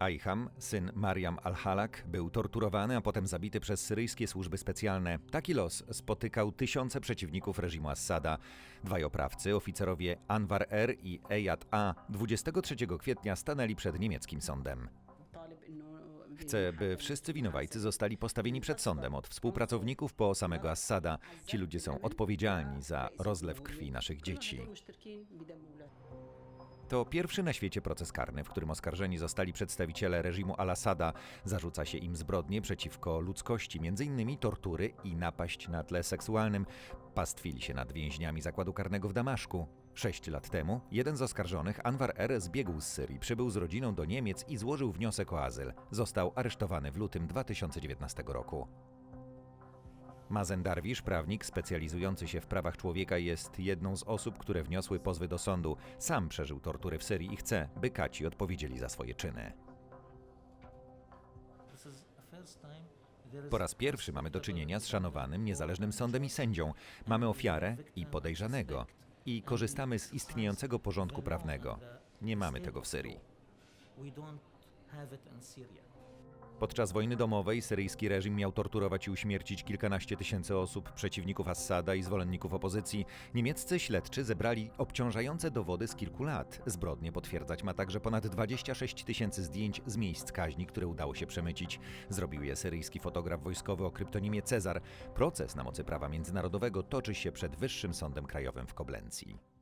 Aiham, syn Mariam al-Halak, był torturowany, a potem zabity przez syryjskie służby specjalne. Taki los spotykał tysiące przeciwników reżimu Assada. Dwaj oprawcy, oficerowie Anwar R. i Eyad A. 23 kwietnia stanęli przed niemieckim sądem. Chcę, by wszyscy winowajcy zostali postawieni przed sądem, od współpracowników po samego Assada. Ci ludzie są odpowiedzialni za rozlew krwi naszych dzieci. To pierwszy na świecie proces karny, w którym oskarżeni zostali przedstawiciele reżimu al-Assada. Zarzuca się im zbrodnie przeciwko ludzkości, m.in. tortury i napaść na tle seksualnym. Pastwili się nad więźniami zakładu karnego w Damaszku. Sześć lat temu jeden z oskarżonych, Anwar R., zbiegł z Syrii, przybył z rodziną do Niemiec i złożył wniosek o azyl. Został aresztowany w lutym 2019 roku. Mazen Darwisz, prawnik specjalizujący się w prawach człowieka, jest jedną z osób, które wniosły pozwy do sądu. Sam przeżył tortury w Syrii i chce, by Kaci odpowiedzieli za swoje czyny. Po raz pierwszy mamy do czynienia z szanowanym, niezależnym sądem i sędzią. Mamy ofiarę i podejrzanego. I korzystamy z istniejącego porządku prawnego. Nie mamy tego w Syrii. Podczas wojny domowej syryjski reżim miał torturować i uśmiercić kilkanaście tysięcy osób, przeciwników Assada i zwolenników opozycji. Niemieccy śledczy zebrali obciążające dowody z kilku lat. Zbrodnie potwierdzać ma także ponad 26 tysięcy zdjęć z miejsc kaźni, które udało się przemycić. Zrobił je syryjski fotograf wojskowy o kryptonimie Cezar. Proces na mocy prawa międzynarodowego toczy się przed Wyższym Sądem Krajowym w Koblencji.